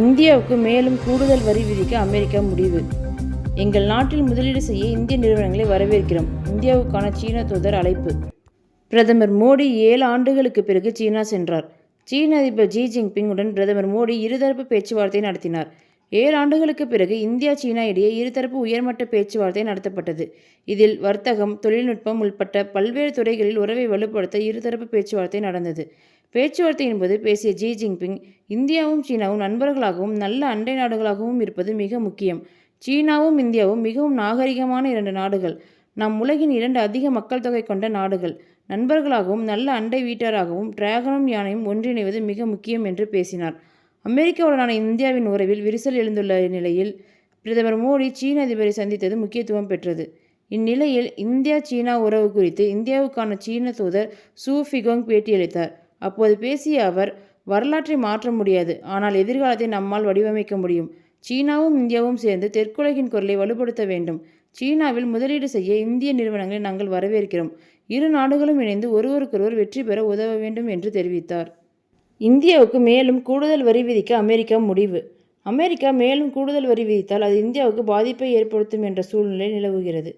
இந்தியாவுக்கு மேலும் கூடுதல் வரி விதிக்க அமெரிக்கா முடிவு. எங்கள் நாட்டில் முதலீடு செய்ய இந்திய நிறுவனங்களை வரவேற்கிறோம். இந்தியாவுக்கான சீன தூதர் அழைப்பு. பிரதமர் மோடி ஏழு ஆண்டுகளுக்கு பிறகு சீனா சென்றார். சீன அதிபர் ஜி ஜின்பிங் உடன் பிரதமர் மோடி இருதரப்பு பேச்சுவார்த்தை நடத்தினார். ஏழு ஆண்டுகளுக்கு பிறகு இந்தியா சீனா இடையே இருதரப்பு உயர்மட்ட பேச்சுவார்த்தை நடத்தப்பட்டது. இதில் வர்த்தகம் தொழில்நுட்பம் உள்பட்ட பல்வேறு துறைகளில் உறவை வலுப்படுத்த இருதரப்பு பேச்சுவார்த்தை நடந்தது. பேச்சுவார்த்தையின் போது பேசிய ஜி ஜின்பிங் இந்தியாவும் சீனாவும் நண்பர்களாகவும் நல்ல அண்டை நாடுகளாகவும் இருப்பது மிக முக்கியம். சீனாவும் இந்தியாவும் மிகவும் நாகரிகமான இரண்டு நாடுகள். நம் உலகின் இரண்டு அதிக மக்கள் தொகை கொண்ட நாடுகள். நண்பர்களாகவும் நல்ல அண்டை வீட்டாராகவும் டிராகனும் யானையும் ஒன்றிணைவது மிக முக்கியம் என்று பேசினார். அமெரிக்காவுடனான இந்தியாவின் உறவில் விரிசல் எழுந்துள்ள நிலையில் பிரதமர் மோடி சீன அதிபரை சந்தித்தது முக்கியத்துவம் பெற்றது. இந்நிலையில் இந்தியா சீனா உறவு குறித்து இந்தியாவுக்கான சீன தூதர் சூ ஃபிகோங் பேட்டியளித்தார். அப்போது பேசிய அவர் வரலாற்றை மாற்ற முடியாது. ஆனால் எதிர்காலத்தை நம்மால் வடிவமைக்க முடியும். சீனாவும் இந்தியாவும் சேர்ந்து தெற்குலகின் குரலை வலுப்படுத்த வேண்டும். சீனாவில் முதலீடு செய்ய இந்திய நிறுவனங்களை நாங்கள் வரவேற்கிறோம். இரு நாடுகளும் இணைந்து ஒருவருக்கொருவர் வெற்றி பெற உதவ வேண்டும் என்று தெரிவித்தார். இந்தியாவுக்கு மேலும் கூடுதல் வரி விதிக்க அமெரிக்கா முடிவு. அமெரிக்கா மேலும் கூடுதல் வரி விதித்தால் அது இந்தியாவுக்கு பாதிப்பை ஏற்படுத்தும் என்ற சூழ்நிலை நிலவுகிறது.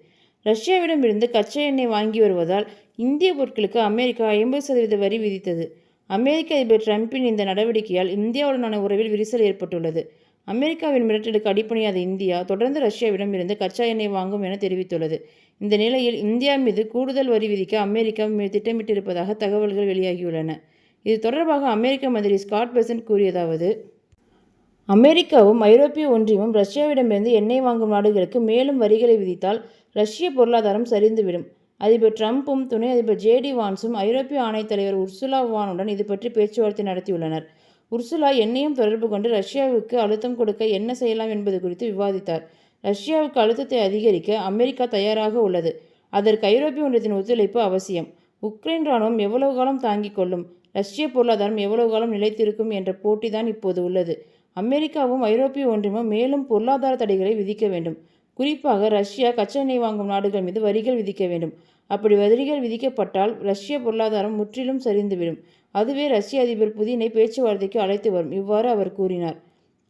ரஷ்யாவிடமிருந்து கச்சா எண்ணெய் வாங்கி வருவதால் இந்திய பொருட்களுக்கு அமெரிக்கா ஐம்பது சதவீத வரி விதித்தது. அமெரிக்க அதிபர் டிரம்பின் இந்த நடவடிக்கையால் இந்தியாவுடனான உறவில் விரிசல் ஏற்பட்டுள்ளது. அமெரிக்காவின் மிரட்டலுக்கு அடிப்பணியாத இந்தியா தொடர்ந்து ரஷ்யாவிடம் இருந்து கச்சா எண்ணெய் வாங்கும் என தெரிவித்துள்ளது. இந்த நிலையில் இந்தியா மீது கூடுதல் வரி விதிக்க அமெரிக்கா திட்டமிட்டிருப்பதாக தகவல்கள் வெளியாகியுள்ளன. இது தொடர்பாக அமெரிக்க மந்திரி ஸ்காட் பெசன்ட் கூறியதாவது அமெரிக்காவும் ஐரோப்பிய ஒன்றியமும் ரஷ்யாவிடமிருந்து எண்ணெய் வாங்கும் நாடுகளுக்கு மேலும் வரிகளை விதித்தால் ரஷ்ய பொருளாதாரம் சரிந்துவிடும். அதிபர் ட்ரம்ப்பும் துணை அதிபர் ஜேடி வான்ஸும் ஐரோப்பிய ஆணையத் தலைவர் உர்சுலா வானுடன் இது பற்றி பேச்சுவார்த்தை நடத்தியுள்ளனர். உர்சுலா எண்ணெயும் தொடர்பு கொண்டு ரஷ்யாவுக்கு அழுத்தம் கொடுக்க என்ன செய்யலாம் என்பது குறித்து விவாதித்தார். ரஷ்யாவுக்கு அழுத்தத்தை அதிகரிக்க அமெரிக்கா தயாராக உள்ளது. அதற்கு ஐரோப்பிய ஒன்றியத்தின் ஒத்துழைப்பு அவசியம். உக்ரைன் ராணுவம் எவ்வளவு காலம் தாங்கிக் கொள்ளும்? ரஷ்ய பொருளாதாரம் எவ்வளவு காலம் நிலைத்திருக்கும் என்ற போட்டிதான் இப்போது உள்ளது. அமெரிக்காவும் ஐரோப்பிய ஒன்றியமும் மேலும் பொருளாதார தடைகளை விதிக்க வேண்டும். குறிப்பாக ரஷ்யா கச்சா எண்ணெய் வாங்கும் நாடுகள் மீது வரிகள் விதிக்க வேண்டும். அப்படி வரிகள் விதிக்கப்பட்டால் ரஷ்ய பொருளாதாரம் முற்றிலும் சரிந்துவிடும். அதுவே ரஷ்ய அதிபர் புதினை பேச்சுவார்த்தைக்கு அழைத்து வரும் இவ்வாறு அவர் கூறினார்.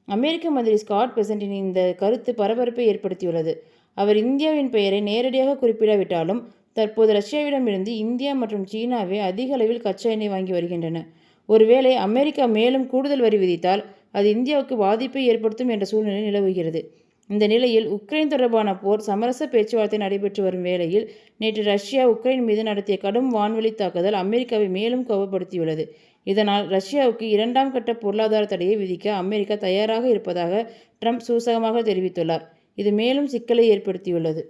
அமெரிக்க மந்திரி ஸ்காட் பெசண்டின் இந்த கருத்து பரபரப்பை ஏற்படுத்தியுள்ளது. அவர் இந்தியாவின் பெயரை நேரடியாக குறிப்பிடாவிட்டாலும் தற்போது ரஷ்யாவிடமிருந்து இந்தியா மற்றும் சீனாவே அதிக அளவில் கச்சா எண்ணெய் வாங்கி வருகின்றன. ஒருவேளை அமெரிக்கா மேலும் கூடுதல் வரி விதித்தால் அது இந்தியாவுக்கு பாதிப்பை ஏற்படுத்தும் என்ற சூழ்நிலை நிலவுகிறது. இந்த நிலையில் உக்ரைன் தொடர்பான போர் சமரச பேச்சுவார்த்தை நடைபெற்று வரும் வேளையில் நேற்று ரஷ்யா உக்ரைன் மீது நடத்திய கடும் வான்வழி தாக்குதல் அமெரிக்காவை மேலும் கோபப்படுத்தியுள்ளது. இதனால் ரஷ்யாவுக்கு இரண்டாம் கட்ட பொருளாதார தடையை விதிக்க அமெரிக்கா தயாராக இருப்பதாக ட்ரம்ப் சூசகமாக தெரிவித்துள்ளார். இது மேலும் சிக்கலை ஏற்படுத்தியுள்ளது.